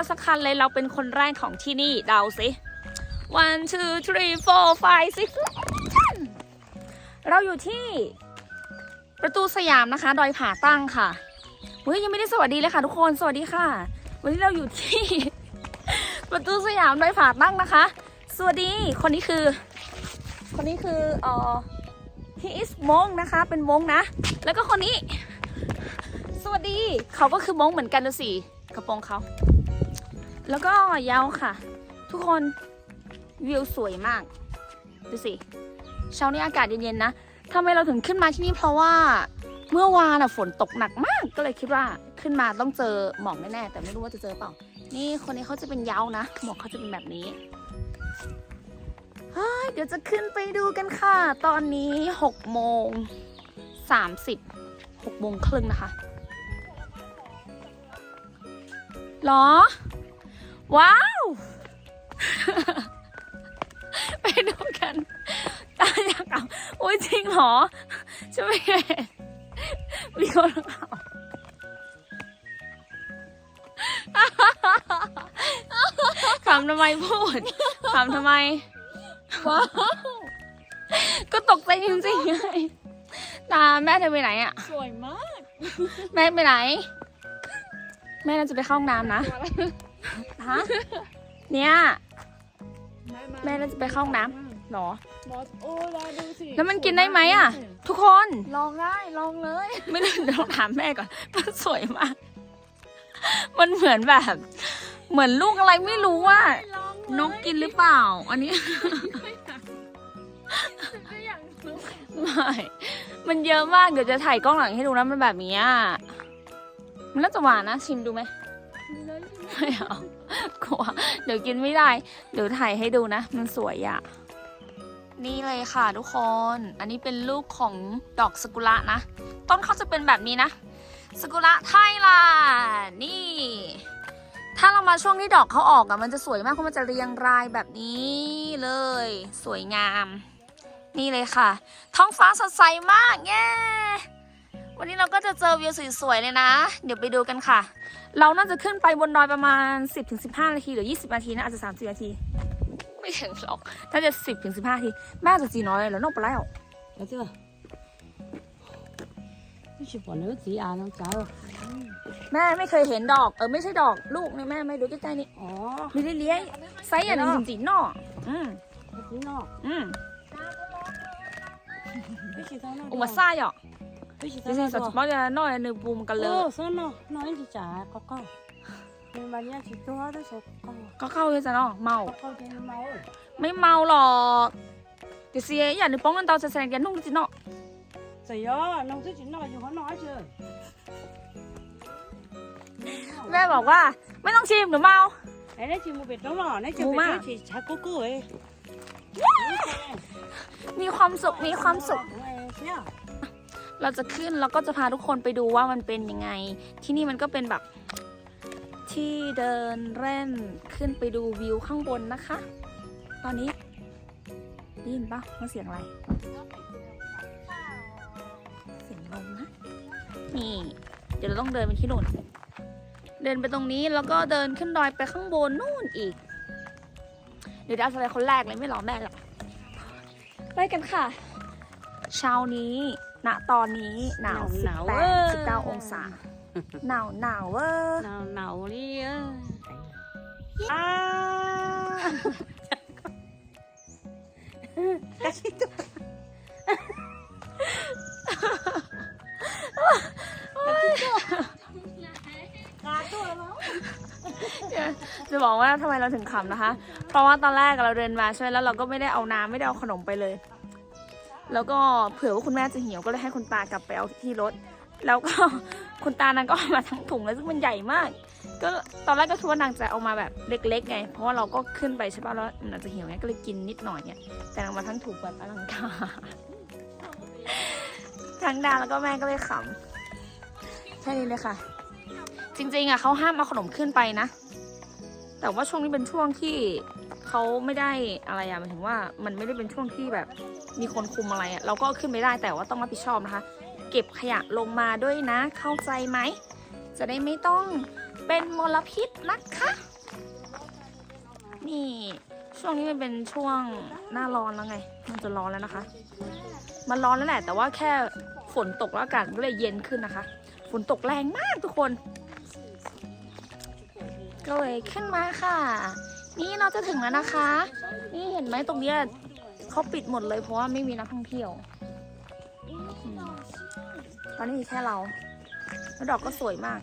เราสักคันเลยเราเป็นคนแรกของที่นี่เดาสิ one two three four five six เราอยู่ที่ประตูสยามนะคะ ดอยผาตั้งค่ะเฮ้ยยังไม่ได้สวัสดีเลยค่ะ ทุกคนสวัสดีค่ะ วันนี้เราอยู่ที่ ประตูสยามดอยผาตั้งนะคะ สวัสดีคนนี้คือ คนนี้คือเอ่อ he is มงนะคะ เป็นมงนะ แล้วก็คนนี้ สวัสดีเขาก็คือมงเหมือนกันดูสิกระโปรงเขา แล้วก็ยาวค่ะ ทุกคนวิวสวยมาก ดูสิเช้านี้อากาศเย็นๆนะทำไมเราถึงขึ้นมาที่นี่เพราะว่าเมื่อวานอะฝนตกหนักมาก ก็เลยคิดว่าขึ้นมาต้องเจอหมอกแน่ๆแต่ไม่รู้ว่าจะเจอเปล่า นี่คนนี้เขาจะเป็นเย้านะ หมอกเขาจะเป็นแบบนี้เฮ้ยเดี๋ยวจะขึ้นไปดูกันค่ะ ตอนนี้6โมง30 6โมงครึ่งนะคะหรอ ว้าว ไปดูกันตาอยากเอาโอ้ยจริงเหรอจะไม่เห็นมีคนเอาขำทำไมพูดขำทำไม ว้าว ก็ตกใจจริงๆไงตาแม่เธอไปไหนอะ สวยมาก แม่ไปไหน แม่น่าจะไปเข้าห้องน้ำนะ ฮะเนี่ยแม่น่าจะไปเข้าห้องน้ำหรอ บอสโอ้ลาดูสิแล้วมันกินได้ไหมอะ ทุกคนลองได้ลองเลย ไม่ได้เดี๋ยวต้องถามแม่ก่อนมันสวยมาก มันเหมือนแบบ เหมือนลูกอะไรไม่รู้ว่า ลองนกกินหรือเปล่า อันนี้ ก็อยากรู้ไม่มันเยอะมาก เดี๋ยวจะถ่ายกล้องหลังให้ดูนะมันแบบนี้อะมันน่าจะหวานนะ ชิมดูไหมเลย ไม่เอากลัวเดี๋ยวกินไม่ได้ เดี๋ยวถ่ายให้ดูนะ มันสวยอะนี่เลยค่ะทุกคน อันนี้เป็นลูกของดอกสกุระนะ ต้นเขาจะเป็นแบบนี้นะ สกุระไทยล่ะนี่ ถ้าเรามาช่วงที่ดอกเขาออกอะมันจะสวยมากเพราะมันจะเรียงรายแบบนี้เลย สวยงาม นี่เลยค่ะ ท้องฟ้าสดใสมากเย้ วันนี้เราก็จะเจอวิวสวยๆเลยนะ เดี๋ยวไปดูกันค่ะ เราน่าจะขึ้นไปบนดอยประมาณ 10-15 นาทีหรือ 20 นาทีนะอาจจะ 30 นาที ไม่ถึงหรอกน่าจะ 10-15 นาที แม่จะจีน้อยแล้วนอกไปแล้ว ở chưa cái chụp bỏ nước gì à nó cháu แม่ไม่เคยเห็นดอก เออไม่ใช่ดอกลูกนี่แม่ไม่ดูใกล้ๆนี่ ồ มีเลี้ยๆไซส์อย่างหนึ่งจริงๆเนาะอืม cái tí nó อืม cái gì tao nó อุมาซ่าห ยอก cái gì จริ tao งๆสั nó ตว์บ้าจะน้อยหนึ่งบูมกันเลย ồ sao nó nói gì chả có con nhưng mà nha chỉ cho đó số con ก็เข้าเลยจ้ะเนาะเมาไม่เมาหรอกเดี๋ยวเสียอย่างหนึ่งป้องกันเตาแสงแกนุ่งจริงๆเนาะ rồi đó nó cứ chỉ nói dù nó nói chưa แม่บอกว่า ไม่ต้องชิมหนูเมา đấy đấy chỉ một việc đó mà đấy chỉ Mù việc mà. đó chỉ chả có cửa ấy มีความสุขมีความสุข nhá เราจะขึ้นแล้วก็จะพาทุกคนไปดูว่ามันเป็นยังไง ที่นี่มันก็เป็นแบบที่เดินเล่นขึ้นไปดูวิวข้างบนนะคะ ตอนนี้ได้ยินปะว่าเสียงอะไร เสียงลมนะ นี่ เดี๋ยวเราต้องเดินไปที่นู่น เดินไปตรงนี้แล้วก็เดินขึ้นดอยไปข้างบนนู่นอีก เดี๋ยวดาวจะไปคนแรกเลยไม่รอแม่หรอกไปกันค่ะ เช้านี้ ณตอนนี้หนาวหนาวแปเว้ดยสิบเก้าองศา หนาวหนาวเวอร์ nào nào đi á. à cái gì đó จะบอกว่าทำไมเราถึงขำนะคะ เพราะว่าตอนแรกเราเดินมาใช่ไหมแล้วเราก็ไม่ได้เอาน้ำไม่ได้เอาขนมไปเลย แล้วก็เผื่อว่าคุณแม่จะหิวก็เลยให้คุณตากลับไปเอาที่รถ แล้วก็คุณตานั้นก็เอามาทั้งถุงเลยซึ่งมันใหญ่มาก ก็ตอนแรกก็คิดว่านางจะเอามาแบบเล็ก ๆ ไง เพราะว่าเราก็ขึ้นไปใช่ป่ะแล้วนอาจจะหิวไงก็เลยกินนิดหน่อยเนี่ยแต่นางมาทั้งถุงแบบอลังการทั้งดาแล้วก็แม่ก็เลยขำแค่นี้เลยค่ะ จริงๆอะเขาห้ามเอาขนมขึ้นไปนะ แต่ว่าช่วงนี้เป็นช่วงที่เขาไม่ได้อะไรอะหมายถึงว่ามันไม่ได้เป็นช่วงที่แบบ มีคนคุมอะไรอะเราก็ขึ้นไม่ได้แต่ว่าต้องรับผิดชอบนะคะ เก็บขยะลงมาด้วยนะ เข้าใจไหมจจะได้ไม่ต้องเป็นมลพิษนะคะ นี่ช่วงนี้มันเป็นช่วงหน้าร้อนแล้วไง มันจะร้อนแล้วนะคะ มันร้อนแล้วแหละ แต่ว่าแค่ฝนตกแล้วอากาศก็เลยเย็นขึ้นนะคะ ฝนตกแรงมากทุกคน ก็เลยขึ้นมาค่ะ นี่เราจะถึงแล้วนะคะ นี่เห็นไหมตรงเนี้ย เขาปิดหมดเลยเพราะว่าไม่มีนักท่องเที่ยว ตอนนี้มีแค่เรา แล้วดอกก็สวยมาก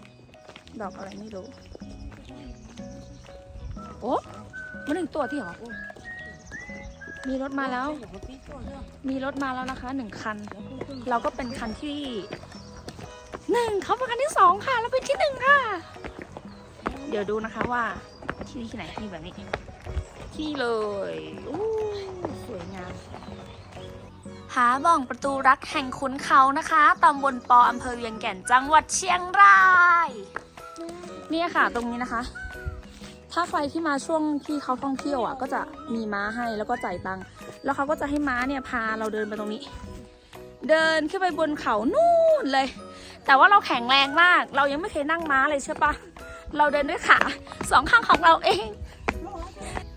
ดอกอะไรไม่รู้ โอ้มันหนึ่งตัวที่หรอ มีรถมาแล้ว มีรถมาแล้วนะคะหนึ่งคัน เราก็เป็นคันที่หนึ่งเขาเป็นคันที่สองค่ะ เราเป็นที่หนึ่งค่ะ เดี๋ยวดูนะคะว่าที่นี่ที่ไหนนี่แบบนี้ ที่เลยอู้ สวยงามผาบ่องประตูรักแห่งขุนเขานะคะตำบลปออำเภอเวียงแก่นจังหวัดเชียงรายเนี่ยค่ะตรงนี้นะคะ ถ้าใครที่มาช่วงที่เขาท่องเที่ยวอะ ก็จะมีม้าให้แล้วก็จ่ายตังค์แล้วเขาก็จะให้ม้าเนี่ยพาเราเดินไปตรงนี้ เดินขึ้นไปบนเขานู่นเลย แต่ว่าเราแข็งแรงมาก เรายังไม่เคยนั่งม้าเลยใช่ปะเราเดินด้วยขาสองข้างของเราเอง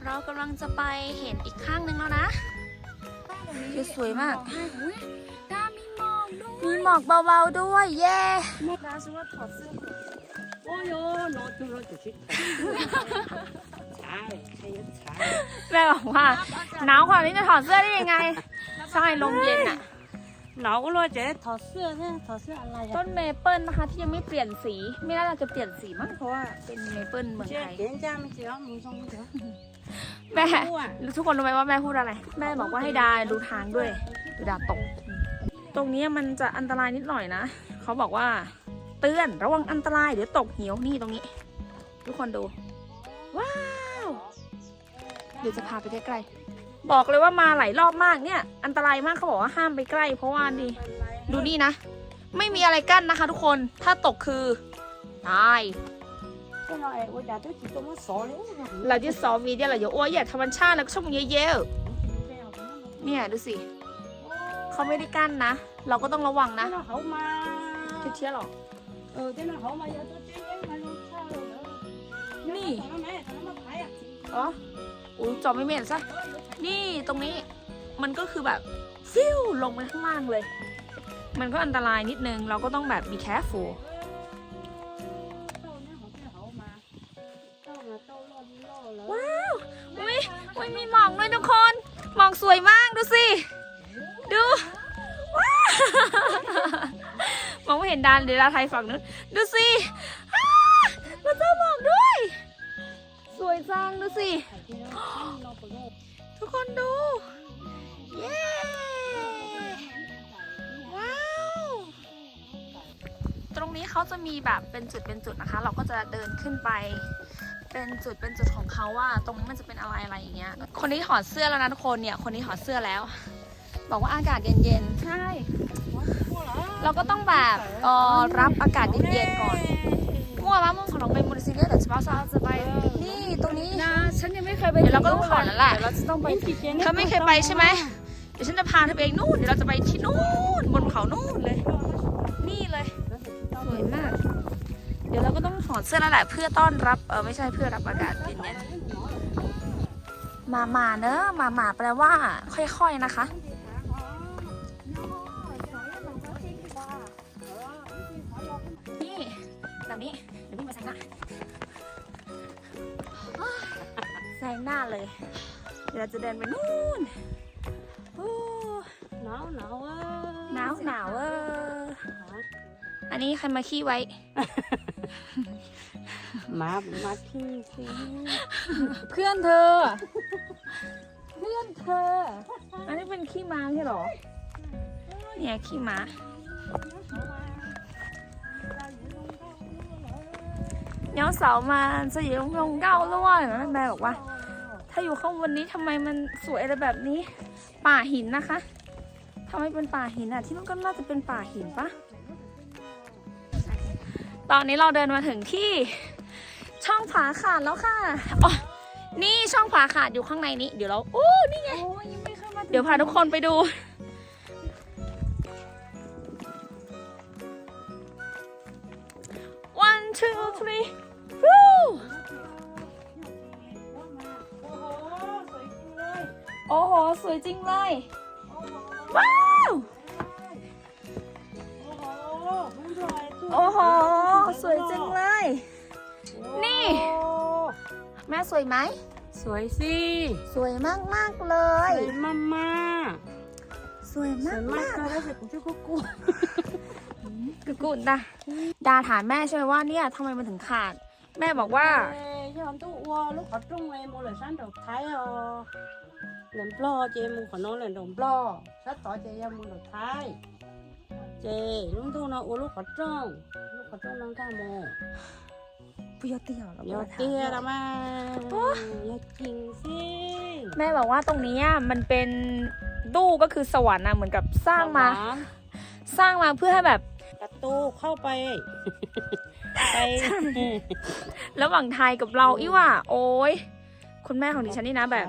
เรากำลังจะไปเห็นอีกข้างหนึ่งแล้วนะคือสวยมากดามีหมอกด้วยมีหมอกเบาๆด้วย เย้ดาฉันว่าถอดเสื้อก่อนโอ้ยโน้ตโน้ตจะชิดใช่ใช่ใช่แม่บอกว่าหนาวขนาดนี้จะถอดเสื้อได้ยังไงใช่ลมเย็นอะหนาวเลยเจ๊ถอดเสื้อเนี่ยถอดเสื้ออะไรต้อะนเมเปิลนะคะที่ยังไม่เปลี่ยนสี ไม่น่าจะเปลี่ยนสีมั้งเพราะว่าเป็นเมเปิลเมืองเจ๊ไทยเจ๊จ้าไม่เจ๊มึงส่งเจ๊ แม่รู้อะทุกคนรู้ไหมว่าแม่พูดอะไร แม่บอกว่าให้ดาดูทางด้วยเดี๋ยวดาตก ตรงนี้มันจะอันตรายนิดหน่อยนะเขาบอกว่า เตือนระวังอันตรายเดี๋ยวตกเหวนี่ตรงนี้ ทุกคนดู ว้าวเดี๋ยวจะพาไปใกล้ๆบอกเลยว่ามาหลายรอบมากเนี่ย อันตรายมากเขาบอกว่าห้ามไปใกล้ เพราะว่าดีดูนี่นะ ไม่มีอะไรกั้นนะคะ ทุกคนถ้าตกคือตาย 这个哎，我家都几多么少嘞？ เราจะสอนวีเดียเราอย่าอ้วนอย่าธรรมชาติแล้วก็ช่องเยอะๆเนี่ยดูสิ เขาไม่ได้กั้นนะ เราก็ต้องระวังนะ 那好嘛？ เชี่ยๆหรอ 呃，这那好嘛，要做这样嘛，弄差了。 นี่ 怎么没？怎么排呀？ อ๋ออุ้ยจอไม่เม็นซะ นี่ตรงนี้ มันก็คือแบบ ฟิวลงไปข้างล่างเลย มันก็อันตรายนิดนึง เราก็ต้องแบบ be careful ดานเดี๋ยวดาไทยฝั่งนู้นดูสิอ้าเราเจอหมอกด้วย สวยจังดูสิ ทุกคนดู เย้ ว้าว ตรงนี้เขาจะมีแบบเป็นจุดเป็นจุดนะคะ เราก็จะเดินขึ้นไป เป็นจุดเป็นจุดของเขาว่า ตรงนี้มันจะเป็นอะไรอะไรอย่างเงี้ย คนนี้ถอดเสื้อแล้วนะทุกคนเนี่ย คนนี้ถอดเสื้อแล้ว บอกว่าอากาศเย็นๆ ใช่ เราก็ต้องแบบเอ่อรับอากาศเย็นๆก่อนมั่วมะม่วงของน้องเป็นมูลซิเลียแต่เฉพาะซาจะไปนี่ตรงนี้นะฉันยังไม่เคยไปเดี๋ยวเราก็ต้องถอดแล้วแหละเดี๋ยวเราจะต้องไปเธอไม่เคยไปใช่ไหมเดี๋ยวฉันจะพาเธอไปเองนู่นเดี๋ยวเราจะไปที่นู่นบนเขานู่นเลย นี่เลยสวยมาก เดี๋ยวเราก็ต้องถอดเสื้อแล้วแหละเพื่อต้อนรับเออไม่ใช่เพื่อรับอากาศเย็นๆมามาเนอะมามาแปลว่า ค่อยๆนะคะ เลย เดี๋ยวเราจะเดินไปนู่นโอ้ หนาวหนาวอ่ะ หนาวหนาวเอออันนี้ใครมาขี้ไว้ มามาที่สิ เพื่อนเธอ เพื่อนเธอ อันนี้เป็นขี้ม้าใช่เหรอ เนี่ยขี้ม้า 鸟扫嘛，这也用用高了ว่ะแม่บอกว่า ถ้าอยู่ข้างบนนี้ทำไมมันสวยอะไรแบบนี้ ป่าหินนะคะทำไมเป็นป่าหินอะ ที่นู่นก็น่าจะเป็นป่าหินปะตอนนี้เราเดินมาถึงที่ช่องผาขาดแล้วค่ะอ๋อนี่ช่องผาขาดอยู่ข้างในนี้ เดี๋ยวเราโอ้นี่ไงโอ้ยยังไม่เคยมาเดี๋ยวพาทุกคนไปดู one two three Woo โอ้โหสว โอ้โห สวยจริงเลย ว้าว โอ้โห สวยโอ้โหสวยจริงเลย นี่ แม่สวยไหม สวยสิสวยมากมากๆเลสยวยมากมากสวยสมาวยกมามากกเลยสิกูชื่อกุ๊กกุ๊กคือกุนนะดาถามแม่ใช่ไหมว่าเนี่ยทำไมมันถึงขาด แม่บอกว่า เอ้ยยอมตู้วัวลูกขอตรงเลยโมเลยสั้นดอกไทยอ๋อ เหลือปลอเจมูขอน้องเหลือดมปลอชัดต่อเจยามูดอกไทยเจลุงตู้น้องอัวลูกขอตรงลูกขอตรงน้องท่าโมปุยเตี้ยเหรอยอดเตี้ยละมาอยากจริงสิแม่บอกว่าตรงนี้อะมันเป็นตู้ก็คือสวรรค์นะเหมือนกับสร้างมา สร้างมาเพื่อให้แบบประตูเข้าไปไประหว่างไทยกับเราอีว่า โอ้ยคุณแม่ของดิฉันนี่นะแบบ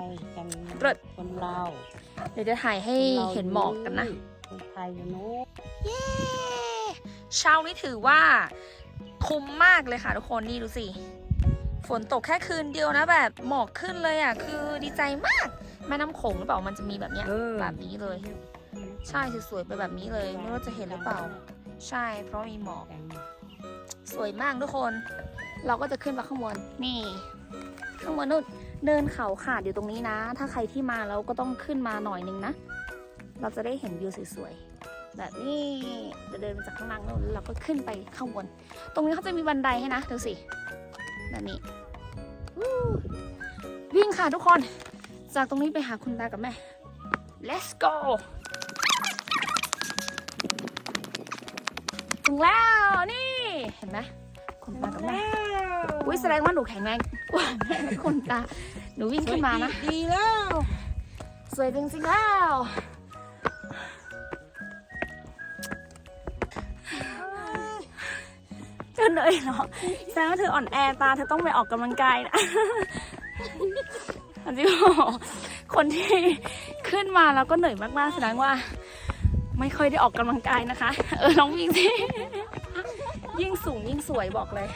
กันเลิศคนเราเดี๋ยวจะถ่ายให้เห็นหมอกกันนะคนไทยอยู่นู้นเย้เช้านี้ถือว่าคุ้มมากเลยค่ะทุกคนนี่ดูสิ ฝนตกแค่คืนเดียวนะแบบหมอกขึ้นเลยอะ คือดีใจมากแม่น้ำโขงหรือเปล่ามันจะมีแบบเนี้ยเออแบบนี้เลย ใช่สวยๆไปแบบนี้เลยไม่รู้ว่าจะเห็นหรือเปล่า ใช่ เพราะมีหมอก สวยมากทุกคน เราก็จะขึ้นไปข้างบนนี่ ข้างบนนู่น เดินเขาขาดอยู่ตรงนี้นะ ถ้าใครที่มาแล้วก็ต้องขึ้นมาหน่อยนึงนะ เราจะได้เห็นวิวสวยๆ แบบนี้จะเดินมาจากข้างล่างนู่นแล้วเราก็ขึ้นไปข้างบน ตรงนี้เขาจะมีบันไดให้นะดูสิ แบบนี้วู้วิ่งค่ะทุกคน จากตรงนี้ไปหาคุณตากับแม่ let's go ถึงแล้วนี่ เห็นไหมคุณตากับแม่อุ้ยแสดงว่าหนูแข็งแรง กว่าแม่และคุณตาหนูวิ่งขึ้นมานะ ดีแล้ว สวยจริงๆแล้ว เธอเหนื่อยเหรอแสดงว่าเธออ่อนแอตาเธอต้องไปออกกำลังกายนะจริงๆคนที่ขึ้นมาแล้วก็เหนื่อยมากๆแสดงว่า ไม่ค่อยได้ออกกำลังกายนะคะ เออลองวิ่งสิยิ่งสูงยิ่งสวยบอกเลย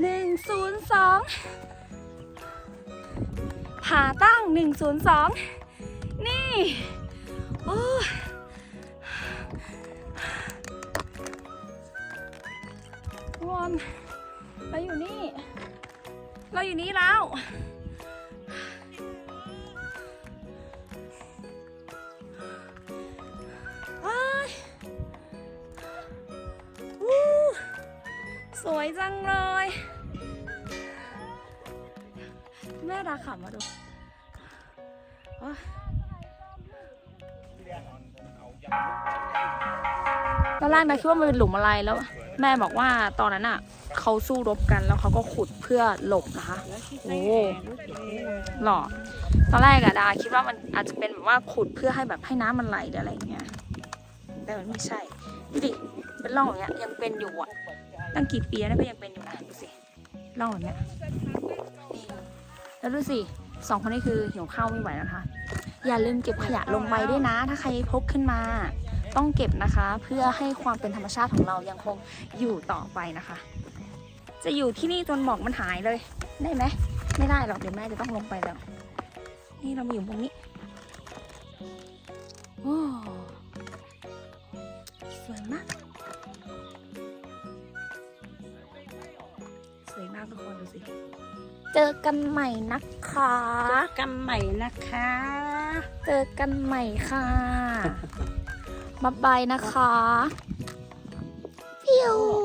หนึ่งศูนย์สองผาตั้งหนึ่งศูนย์สองนี่โอ้วอนเราอยู่นี่ เราอยู่นี่แล้วว้ สวยจังเลย แม่ดาขับมาดูตอนแรกนะคิดว่ามันเป็นหลุมอะไรแล้ว แม่บอกว่าตอนนั้นอะเขาสู้รบกันแล้วเขาก็ขุดเพื่อหลบนะคะโอ้หรอตอนแรกอะดาคิดว่ามันอาจจะเป็นแบบว่าขุดเพื่อให้แบบให้น้ำมันไหลหรืออะไรอย่างเงี้ยแต่มันไม่ใช่ดูดิเป็นร่องอย่างเงี้ยยังเป็นอยู่อะ ตั้งกี่ปีแล้วก็ยังเป็นอยู่นะดูสิร่องแบบเนี้ยแล้วดูสิสองคนนี้คือหิวข้าวไม่ไหวแล้วนะคะ อย่าลืมเก็บขยะลงไปด้วยนะ ถ้าใครพกขึ้นมา ต้องเก็บนะคะ เพื่อให้ความเป็นธรรมชาติของเรายังคงอยู่ต่อไปนะคะ จะอยู่ที่นี่จนหมอกมันหายเลยได้ไหมไม่ได้หรอกเดี๋ยวแม่จะต้องลงไปแล้ว นี่เรามาอยู่ตรงนี้โอ้สวยมากากทุกคนดูสิ เจอกันใหม่นะคะกันใหม่นะคะ เจอกันใหม่ค่ะบ๊ายบายนะคะพิว